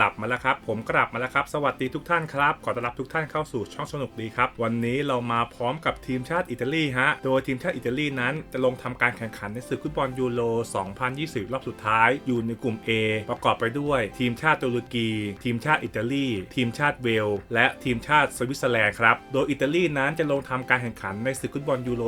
ลับมาแล้วครับผมกลับมาแล้วครับ สวัสดีทุกท่านครับ ขอต้อนรับทุกท่านเข้าสู่ช่องสนุกดีครับ วันนี้เรามาพร้อมกับทีมชาติอิตาลีฮะ โดยทีมชาติอิตาลีนั้นจะลงทำการแข่งขันในศึกฟุตบอลยูโร 2020 รอบสุดท้าย อยู่ในกลุ่ม A ประกอบไปด้วย ทีมชาติตุรกี ทีมชาติอิตาลี ทีมชาติเวล และทีมชาติสวิตเซอร์แลนด์ครับ โดยอิตาลีนั้นจะลงทำการแข่งขันในศึกฟุตบอลยูโร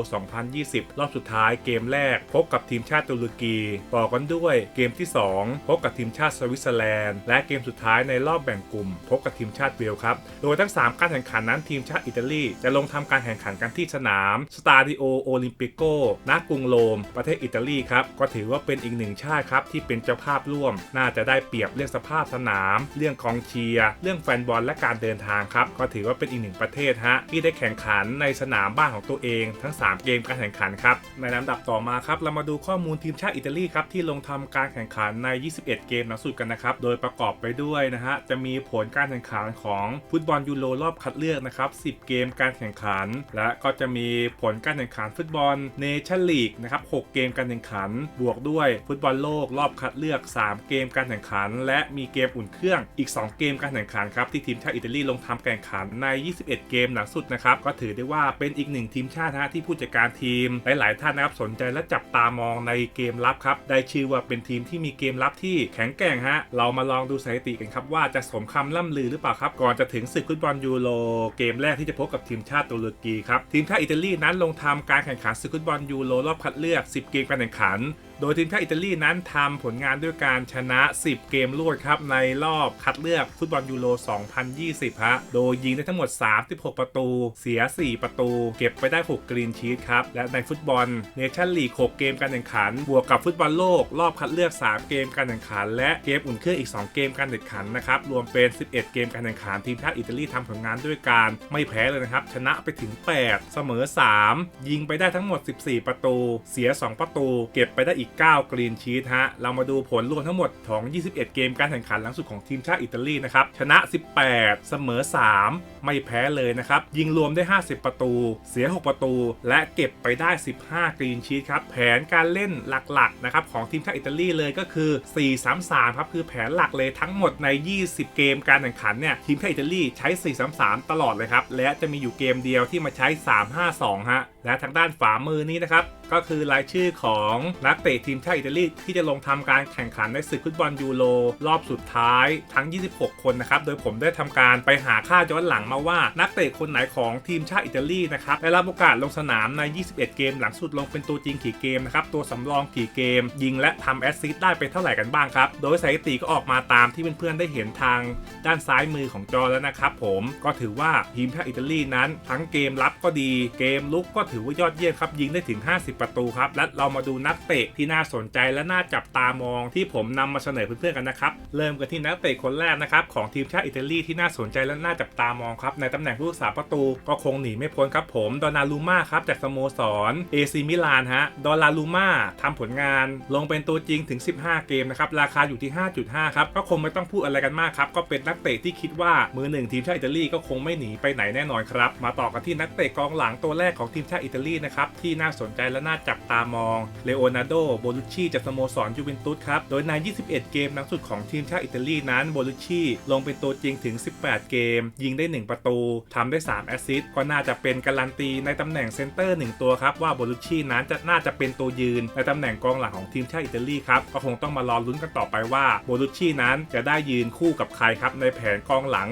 2020 รอบสุดท้ายเกมแรก พบกับทีมชาติตุรกี ต่อกันด้วยเกมที่ 2 พบกับทีมชาติสวิตเซอร์แลนด์และเกมสุดท้ายในรอบแบ่งกลุ่ม พบกับทีมชาติเวลครับ โดยทั้ง 3 การแข่งขันนั้นทีมชาติอิตาลี จะลงทำการแข่งขันกันที่สนามสตาดิโอโอลิมปิโกณกรุงโรม ประเทศอิตาลีครับ ก็ถือว่าเป็นอีกหนึ่งชาติครับที่เป็นเจ้าภาพร่วม น่าจะได้เปรียบเรื่องสภาพสนาม เรื่องกองเชียร์เรื่องแฟนบอลและการเดินทางครับก็ถือว่าเป็นอีกหนึ่งประเทศฮะที่ได้แข่งขันในสนามบ้านของตัวเอง ทั้ง 3 เกมการแข่งขันครับในลำดับต่อมาครับเรามาดูข้อมูลทีมชาติอิตาลีครับที่ลงทำการแข่งขันใน 21 เกมหลังสุดกันนะครับโดยประกอบไปด้วยนะฮะ จะมีผลการแข่งขันของฟุตบอลยูโรรอบคัดเลือกนะครับ 10 เกมการแข่งขัน และก็จะมีผลการแข่งขันฟุตบอลเนชั่นลีกนะครับ 6 เกมการแข่งขัน บวกด้วยฟุตบอลโลกรอบคัดเลือก 3 เกมการแข่งขัน และมีเกมอุ่นเครื่องอีก 2 เกมการแข่งขันครับที่ทีมชาติอิตาลีลงทำแข่งขันใน 21 เกมหลังสุดนะครับก็ถือได้ว่าเป็นอีกหนึ่งทีมชาตินะฮะที่ผู้จัดการทีมหลาย ๆ ท่านนะครับสนใจและจับตามองในเกมลับครับได้ชื่อว่าเป็นทีมที่มีเกมลับที่แข็งแกร่งฮะเรามาลองดูสถิติกันครับว่าจะสมคำล่ำลือหรือเปล่าครับ ก่อนจะถึงศึกฟุตบอลยูโรเกมแรกที่จะพบกับทีมชาติตุรกีครับทีมชาติอิตาลีนั้นลงทำการแข่งขันศึกฟุตบอลยูโรรอบคัดเลือก 10 เกมการแข่งขัน โดยทีมชาติอิตาลีนั้นทำผลงานด้วยการชนะ 10 เกมรวดครับในรอบคัดเลือกฟุตบอลยูโร 2020 ฮะ โดยยิงได้ทั้งหมด 36 ประตู เสีย 4 ประตู เก็บไปได้ 6 กรีนชีตครับ และในฟุตบอลเนชั่นลีก 6 เกมการแข่งขัน บวกกับฟุตบอลโลกรอบคัดเลือก 3 เกมการแข่งขัน และเกมอุ่นเครื่องอีก 2 เกมการแข่งขันนะครับ รวมเป็น 11 เกมการแข่งขันทีมชาติอิตาลีทำผลงานด้วยการไม่แพ้เลยนะครับ ชนะไปถึง 8 เสมอ 3 ยิงไปได้ทั้งหมด 14 ประตู เสีย 2 ประตู เก็บไปได้อีก9 กรีนชีสฮะ เรามาดูผลรวมทั้งหมดของ 21 เกมการแข่งขันหลังสุดของทีมชาติอิตาลีนะครับ ชนะ 18 เสมอ 3 ไม่แพ้เลยนะครับ ยิงรวมได้ 50 ประตู เสีย 6 ประตู และเก็บไปได้ 15 กรีนชีตครับ แผนการเล่นหลักๆนะครับของทีมชาติอิตาลีเลยก็คือ 4-3-3 ครับ คือแผนหลักเลยทั้งหมดใน 20 เกมการแข่งขันเนี่ยทีมชาติอิตาลีใช้ 4-3-3 ตลอดเลยครับ และจะมีอยู่เกมเดียวที่มาใช้ 3-5-2 ฮะ และทางด้านฝามือนี้นะครับก็คือรายชื่อของนักเตะทีมชาติอิตาลีที่จะลงทำการแข่งขันในศึกฟุตบอลยูโรรอบสุดท้ายทั้ง 26 คนนะครับ โดยผมได้ทำการไปหาค่าย้อนหลังมาว่านักเตะคนไหนของทีมชาติอิตาลีนะครับได้รับโอกาสลงสนามใน 21 เกม หลังสุดลงเป็นตัวจริงกี่เกมนะครับตัวสำรองกี่เกม ยิงและทำแอสซิสต์ได้ไปเท่าไหร่กันบ้างครับ โดยสถิติก็ออกมาตามที่เพื่อนๆได้เห็นทางด้านซ้ายมือของจอแล้วนะครับผมก็ถือว่าทีมชาติอิตาลีนั้น ทั้งเกมรับก็ดีเกมลุกก็ถือว่ายอดเยี่ยมครับยิงได้ถึง 50 ประตูครับและเรามาดูนักเตะที่น่าสนใจและน่าจับตามองที่ผมนำมาเสนอเพื่อนๆกันนะครับเริ่มกันที่นักเตะคนแรกนะครับของทีมชาติอิตาลีที่น่าสนใจและน่าจับตามองครับในตำแหน่งผู้รักษาประตูก็คงหนีไม่พ้นครับผมดอนาลูมาครับจากสโมสรเอซิมิลานฮะดอนาลูมาทำผลงานลงเป็นตัวจริงถึง 15 เกมนะครับราคาอยู่ที่ 5.5 ครับก็คงไม่ต้องพูดอะไรกันมากครับก็เป็นนักเตะที่คิดว่ามือหนึ่งทีมชาติอิตาลีก็คงไม่หนีไปไหนแน่นอนครับมาต่อกันที่นักเตะกองหลังตัวแรกของทีมชาติอิตาลีนะครับที่น่าสนใจและน่าจับตามองเลโอนาร์โดโบลุชชีจากสโมสรยูเวนตุสครับโดยใน 21 เกมนักสุดของทีมชาติอิตาลีนั้นโบลุชชีลงเป็นตัวจริงถึง 18 เกม ยิงได้ 1ประตูทำได้ 3 แอสซิสต์ก็น่าจะเป็นการันตีในตำแหน่งเซนเตอร์ 1 ตัวครับ ว่าโบลุชชีนั้นจะน่าจะเป็นตัวยืน ในตำแหน่งกองหลังของทีมชาติอิตาลีครับ ก็คงต้องมารอลุ้นกันต่อไปว่าโบลุชชีนั้นจะได้ยืนคู่กับใครครับ ในแผนกองหลัง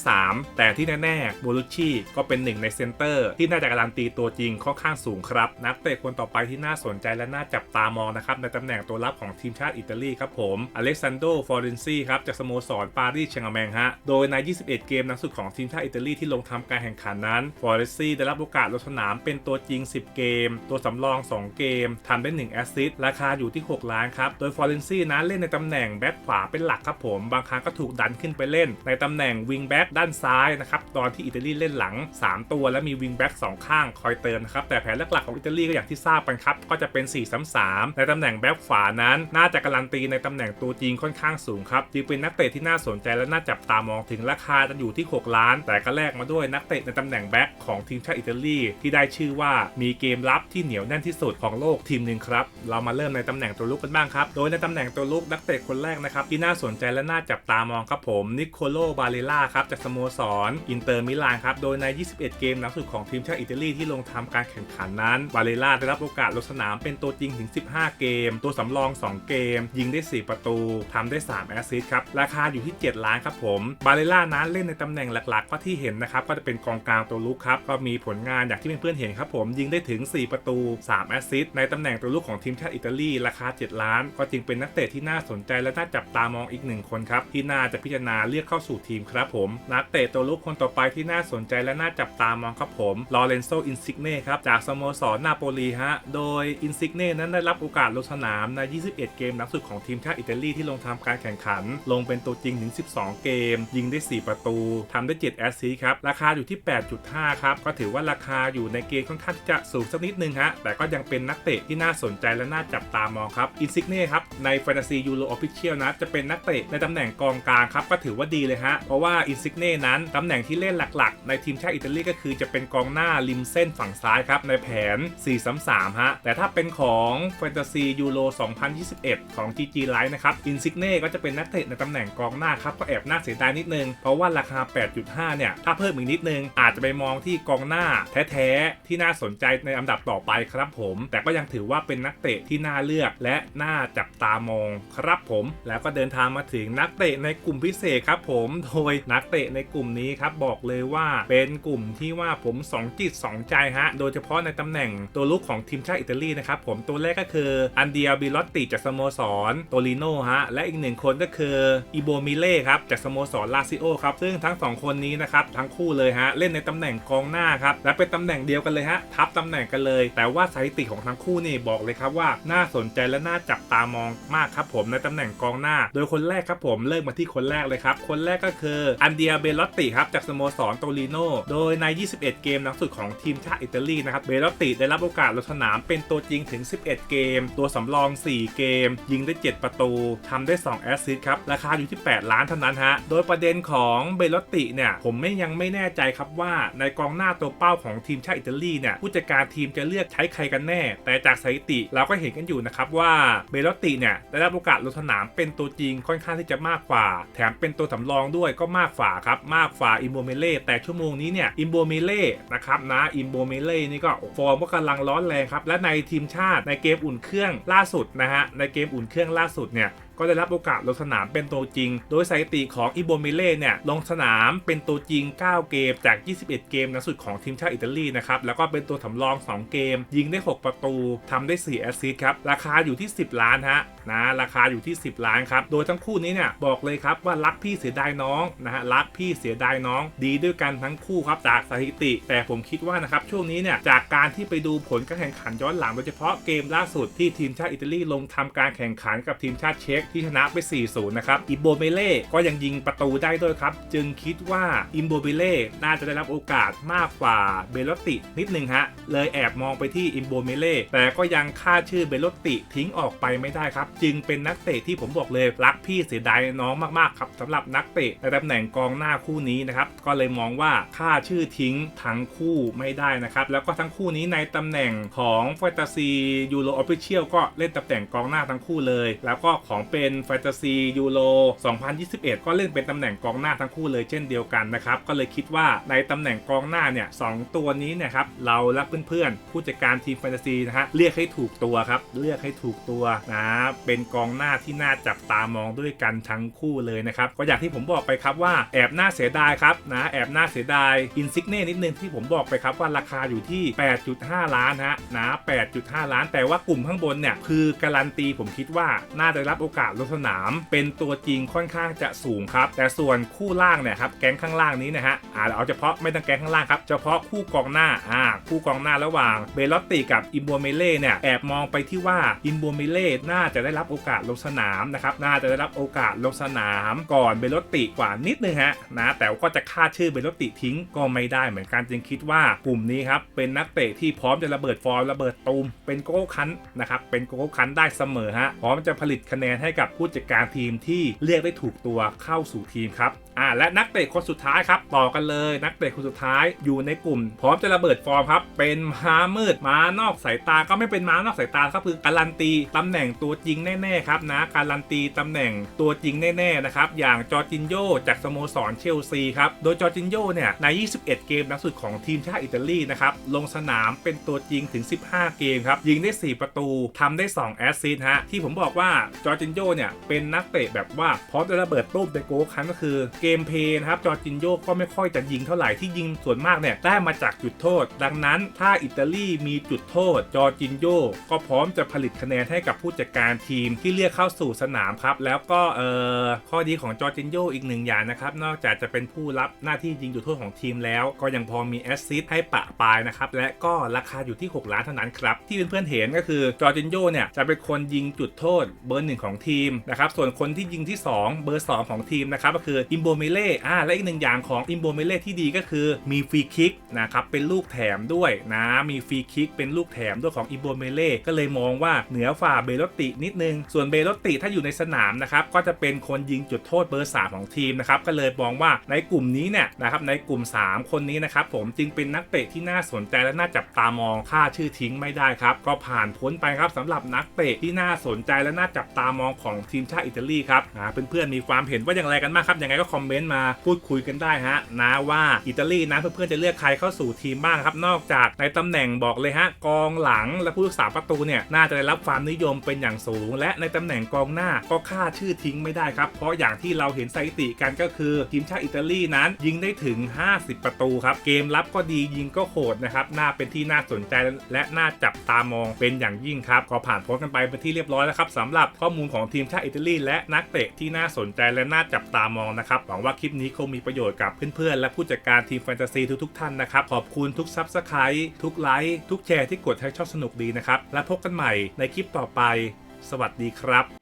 4-3-3 แต่ที่แน่ๆโบลุชชีก็เป็นหนึ่งในเซนเตอร์ ที่น่าจะการันตีตัวจริงค่อนข้างสูงครับนักเตะคนต่อไปที่น่าสนใจและน่าจับตามองนะครับในตำแหน่งตัวรับของทีมชาติอิตาลีครับผมอเล็กซานโดฟอร์เรนซีครับจากสโมสรปารีสแชงแมงฮะโดยใน 21 เกมนักสุดของทีมชาติอิตาลีที่ลงทำการแข่งขันนั้นฟอร์เรนซีได้รับโอกาสลงสนามเป็นตัวจริง 10 เกม ตัวสำรอง 2 เกมทำได้1แอสซิสต์ราคาอยู่ที่ 6 ล้านครับ โดยฟอร์เรนซีนั้นเล่นในตำแหน่งแบ็คขวาเป็นหลักครับผม บางครั้งก็ถูกดันขึ้นไปเล่น ในตำแหน่งวิงแบ็คด้านซ้ายนะครับ ตอนที่อิตาลีเล่นหลัง 3 ตัวและมีวิงแบ็ค2ข้างคอยเติมนะครับ แต่แผนหลักๆของอิตาลีก็อย่างที่ทราบกันครับ ก็จะเป็น 4-3-3 ในตำแหน่งแบ็คขวานั้น น่าจะการันตีในตำแหน่งตัวจริงค่อนข้างสูงครับ จึงเป็นนักเตะที่น่าสนใจและน่าจับตามองถึงราคาจะอยู่ที่ 6 ล้านแต่ก็แลกมาด้วยนักเตะในตำแหน่งแบ็คของทีมชาติอิตาลีที่ได้ชื่อว่ามีเกมรับที่เหนียวแน่นที่สุดของโลกทีมหนึ่งครับ เรามาเริ่มในตำแหน่งตัวลุกกันบ้างครับ โดยในตำแหน่งตัวลุกนักเตะคนแรกนะครับที่น่าสนใจและน่าจับตามองครับผมนิโคโลบาเลล่าครับจากสโมสรอินเตอร์มิลานครับโดยใน 21 เกมนัดสุดของทีมชาติอิตาลีที่ลงทำการแข่งขันนั้นบาเลล่าได้รับโอกาสลงสนามเป็นตัวจริงถึง 15 เกม ตัวสำรอง 2 เกม ยิงได้ 4 ประตูทำได้ 3 แอสซิสต์ครับราคาอยู่ที่ 7 ล้านครับผมบาเลล่านั้นเล่นในตำแหน่งหลักๆก็ที่เห็นนะครับก็จะเป็นกองกลางตัวลุกครับก็มีผลงานอย่างที่เพื่อนๆเห็นครับผมยิงได้ถึง 4 ประตู 3 แอสซิสต์ในตำแหน่งตัวลุกของทีมชาติอิตาลีราคา 7 ล้าน ก็จึงเป็นนักเตะที่น่าสนใจและน่าจับตามองอีกหนึ่งคนครับที่น่าจะพิจารณาเรียกเข้าสู่ทีมครับผม นักเตะตัวลุกคนต่อไปที่น่าสนใจและน่าจับตามองครับผมลอเรนโซอินซิกเน่ครับจากสโมสรนาโปลีฮะโดยอินซิกเน่นั้นได้รับโอกาสลงสนามใน 21 เกมนัดสุดของทีมชาติอิตาลีที่ลงทำการแข่งขัน ลงเป็นตัวจริงถึง 12 เกม ยิงได้ 4 ประตูทำได้ 7แอสซิสต์ครับ ราคาอยู่ที่ 8.5 ครับ ก็ถือว่าราคาอยู่ในเกณฑ์ค่อนข้างที่จะสูงสักนิดนึงฮะ แต่ก็ยังเป็นนักเตะที่น่าสนใจและน่าจับตามองครับ อินซิกเน่ครับ ในแฟนตาซียูโรออฟฟิเชียลนะ จะเป็นนักเตะในตำแหน่งกองกลางครับ ก็ถือว่าดีเลยฮะ เพราะว่าอินซิกเน่นั้นตำแหน่งที่เล่นหลักๆ ในทีมชาติอิตาลีก็คือจะเป็นกองหน้าริมเส้นฝั่งซ้ายครับ ในแผน 4-3-3 ฮะ แต่ถ้าเป็นของแฟนตาซียูโร 2021 ของ GG Live นะครับ อินซิกเน่ก็จะเป็นนักเตะในตำแหน่งกองหน้าครับ ก็แอบน่าเสียดายนิดนึง เพราะว่าราคา 8.5เนี่ยถ้าเพิ่มอีกนิดนึง อาจจะไปมองที่กองหน้าแท้ๆที่น่าสนใจในอันดับต่อไปครับผม แต่ก็ยังถือว่าเป็นนักเตะที่น่าเลือก และน่าจับตามองครับผม แล้วก็เดินทางมาถึงนักเตะในกลุ่มพิเศษครับผมโดยนักเตะในกลุ่มนี้ครับบอกเลยว่าเป็นกลุ่มที่ว่าผมสองจิตสองใจฮะโดยเฉพาะในตำแหน่งตัวลุกของทีมชาติอิตาลีนะครับผมตัวแรกก็คืออันเดียบิลอตติจากสโมสรโตลิโนฮะและอีกหนึ่งคนก็คืออิโบมิเล่ครับจากสโมสรลาซิโอครับซึ่งทั้งสองคนนี้นะครับทั้งคู่เลยฮะเล่นในตำแหน่งกองหน้าครับและเป็นตำแหน่งเดียวกันเลยฮะทับตำแหน่งกันเลย แต่ว่าสถิติของทั้งคู่นี่บอกเลยครับว่าน่าสนใจและน่าจับตามองมากครับผมในตำแหน่งกองหน้า โดยคนแรกครับผมเริ่มมาที่คนแรกเลยครับคนแรกก็คืออันเดียเบลอตติครับจากสโมสรโตลิโนโดยใน 21 เกมนักสุดของทีมชาติอิตาลีนะครับเบลอตติได้รับโอกาสลงสนามเป็นตัวจริงถึง 11 เกม ตัวสำรอง 4 เกม ยิงได้ 7 ประตูทำได้ 2 แอสซิสต์ครับราคาอยู่ที่ 8 ล้านเท่านั้นฮะโดยประเด็นของเบลอตติเนี่ยผมผมไม่ยังไม่แน่ใจครับว่าในกองหน้าตัวเป้าของทีมชาติอิตาลีเนี่ยผู้จัดการทีมจะเลือกใช้ใครกันแน่ แต่จากสถิติเราก็เห็นกันอยู่นะครับว่าเบลตติเนี่ยได้รับโอกาสลงสนามเป็นตัวจริงค่อนข้างที่จะมากกว่า แถมเป็นตัวสำรองด้วยก็มากฝ่าครับมากฝ่าอิมโบเมเล่แต่ชั่วโมงนี้เนี่ยอิมโบเมเล่นะครับนะอิมโบเมเล่นี่ก็ฟอร์มก็กำลังร้อนแรงครับและในทีมชาติในเกมอุ่นเครื่องล่าสุดนะฮะในเกมอุ่นเครื่องล่าสุดเนี่ยก็ได้รับโอกาสลงสนามเป็นตัวจริง โดยสถิติของอิโบมิเล่เนี่ยลงสนามเป็นตัวจริง 9 เกมจาก 21 เกมนัดสุดของทีมชาติอิตาลีนะครับ แล้วก็เป็นตัวสำรอง 2 เกม ยิงได้ 6 ประตูทำได้ 4 แอสซิสต์ครับ ราคาอยู่ที่ 10 ล้านฮะนะราคาอยู่ที่ 10 ล้านครับ โดยทั้งคู่นี้เนี่ยบอกเลยครับว่ารักพี่เสียดายน้องนะฮะรักพี่เสียดายน้อง ดีด้วยกันทั้งคู่ครับจากสถิติ แต่ผมคิดว่านะครับช่วงนี้เนี่ยจากการที่ไปดูผลการแข่งขันย้อนหลังโดยเฉพาะเกมล่าสุดที่ทีมชาติอิตาลีลงทำการแข่งขันกับทีมชาติเช็กที่ชนะไป 4-0 นะครับอิโบเมเล่ก็ยังยิงประตูได้ด้วยครับ จึงคิดว่าอิโบเมเล่น่าจะได้รับโอกาสมากกว่าเบลตินิดนึงฮะเลยแอบมองไปที่อิโบเมเล่แต่ก็ยังค่าชื่อเบลตติทิ้งออกไปไม่ได้ครับจึงเป็นนักเตะที่ผมบอกเลยรักพี่เสียดายน้องมากๆครับสำหรับนักเตะในตำแหน่งกองหน้าคู่นี้นะครับก็เลยมองว่าค่าชื่อทิ้งทั้งคู่ไม่ได้นะครับแล้วก็ทั้งคู่นี้ในตำแหน่งของแฟนตาซียูโรออฟฟิเชียลก็เล่นตำแหน่งกองหน้าทั้งคู่เลย แล้วก็ของเป็นแฟนตาซียูโร2021 ก็เล่นเป็นตำแหน่งกองหน้าทั้งคู่เลยเช่นเดียวกันนะครับก็เลยคิดว่าในตำแหน่งกองหน้าเนี่ยสองตัวนี้เนี่ยครับเราและเพื่อนๆผู้จัดการทีมแฟนตาซีนะฮะเรียกให้ถูกตัวครับเลือกให้ถูกตัวนะครับเป็นกองหน้าที่น่าจับตามองด้วยกันทั้งคู่เลยนะครับก็อย่างที่ผมบอกไปครับว่าแอบน่าเสียดายครับนะแอบน่าเสียดายอินซิกเน่นิดนึงที่ผมบอกไปครับว่าราคาอยู่ที่ 8.5 ล้านฮะนะ8.5 ล้าน แต่ว่ากลุ่มข้างบนเนี่ยคือการันตีผมคิดว่าน่าจะรับโอกาสลงสนาม เป็นตัวจริงค่อนข้างจะสูงครับ แต่ส่วนคู่ล่างเนี่ยครับแก๊งข้างล่างนี้นะฮะอ่าเอาเฉพาะไม่ต้องแก๊งข้างล่างครับเฉพาะคู่กองหน้าอ่าคู่กองหน้าระหว่างเบลอตติกับอิมบัวเมเล่เนี่ยแอบมองไปที่ว่าอิมบัวเมเล่น่าจะได้รับโอกาสลงสนามนะครับน่าจะได้รับโอกาสลงสนามก่อนเบลติกว่านิดนึงฮะนะแต่ก็จะฆ่าชื่อเบลตติทิ้งก็ไม่ได้เหมือนกันจึงคิดว่ากลุ่มนี้ครับเป็นนักเตะที่พร้อมจะระเบิดฟอร์มระเบิดตูมเป็นโก้คันนะครับเป็นโก้คันได้เสมอฮะพร้อมจะผลิตคะแนนให้กับผู้จัดการทีมที่เรียกได้ถูกตัวเข้าสู่ทีมครับอ่าและนักเตะคนสุดท้ายครับ ต่อกันเลยนักเตะคนสุดท้ายอยู่ในกลุ่ม พร้อมจะระเบิดฟอร์มครับ เป็นม้ามืดม้านอกสายตาก็ไม่เป็นม้านอกสายตาครับคือการันตีตำแหน่งตัวจริงแน่ๆครับนะการันตีตำแหน่งตัวจริงแน่ๆนะครับอย่างจอร์จินโยจากสโมสรเชลซีครับโดยจอร์จินโยเนี่ยใน 21 เกมนักสุดของทีมชาติอิตาลีนะครับลงสนามเป็นตัวจริงถึง 15 เกมครับยิงได้ 4 ประตูทำได้ 2 แอสซิสต์ฮะที่ผมบอกว่าจอร์จินโยเนี่ยเป็นนักเตะแบบว่าพร้อมจะระเบิดตุ้มในโกลครั้งก็คือเกมเพย์นะครับจอร์จินโยก็ไม่ค่อยจะยิงเท่าไหร่ที่ยิงส่วนมากเนี่ยได้มาจากจุดโทษ ดังนั้นถ้าอิตาลีมีจุดโทษ จอร์จินโยก็พร้อมจะผลิตคะแนนให้กับผู้จัดการทีมที่เรียกเข้าสู่สนามครับ แล้วก็เอ่อข้อดีของจอร์จินโยอีกหนึ่งอย่างนะครับ นอกจากจะเป็นผู้รับหน้าที่ยิงจุดโทษของทีมแล้ว ก็ยังพอมีแอสซิสต์ให้ปะปายนะครับและก็ราคาอยู่ที่ 6 ล้านเท่านั้นครับ ที่เพื่อนๆเห็นก็คือจอร์จินโยเนี่ยจะเป็นคนยิงจุดโทษเบอร์หนึ่งของทีมนะครับส่วนคนที่ยิงที่ 2 เบอร์ 2 ของทีมนะครับก็คืออิมโบเมเล่อ่าและอีกหนึ่งอย่างของอิมโบเมเล่ที่ดีก็คือมีฟรีคิกนะครับเป็นลูกแถมด้วยนะมีฟรีคิกเป็นลูกแถมด้วยของอิมโบเมเล่ก็เลยมองว่าเหนือฝ่าเบลตินิดนึง ส่วนเบลติถ้าอยู่ในสนามนะครับก็จะเป็นคนยิงจุดโทษเบอร์3ของทีมนะครับก็เลยมองว่าในกลุ่มนี้เนี่ยนะครับในกลุ่ม 3 คนนี้นะครับผมจึงเป็นนักเตะที่น่าสนใจและน่าจับตามองค่าชื่อทิ้งไม่ได้ครับก็ผ่านพ้นไปครับสำหรับนักเตะที่น่าสนใจและน่าจับตามองของทีมชาติอิตาลีครับนะเพื่อนๆมีความเห็นว่าอย่างไรกันบ้างครับยังไงก็คอมเมนต์มาพูดคุยกันได้ฮะนะว่าอิตาลีนะเพื่อนๆจะเลือกใครเข้าสู่ทีมบ้างครับนอกจากในตำแหน่งบอกเลยฮะกองหลังและผู้รักษาประตูเนี่ยน่าจะได้รับความนิยมเป็นอย่างสูง และในตำแหน่งกองหน้าก็ค่าชื่อทิ้งไม่ได้ครับ เพราะอย่างที่เราเห็นสถิติกันก็คือทีมชาติอิตาลีนั้นยิงได้ถึง 50 ประตูครับ เกมรับก็ดียิงก็โหดนะครับน่าเป็นที่น่าสนใจและน่าจับตามองเป็นอย่างยิ่งครับก็ผ่านพ้นกันไปเป็นที่เรียบร้อยแล้วครับสำหรับข้อมูลของทีมชาติอิตาลีและนักเตะที่น่าสนใจและน่าจับตามองนะครับวังว่าคลิปนี้คงมีประโยชน์กับเพื่อนๆ และผู้จัดการทีมแฟนตาซีทุกๆท่านนะครับ ขอบคุณทุกซับสไครต์ทุกไลค์ทุกแชร์ที่กดให้ชอบสนุกดีนะครับ และพบกันใหม่ในคลิปต่อไป สวัสดีครับ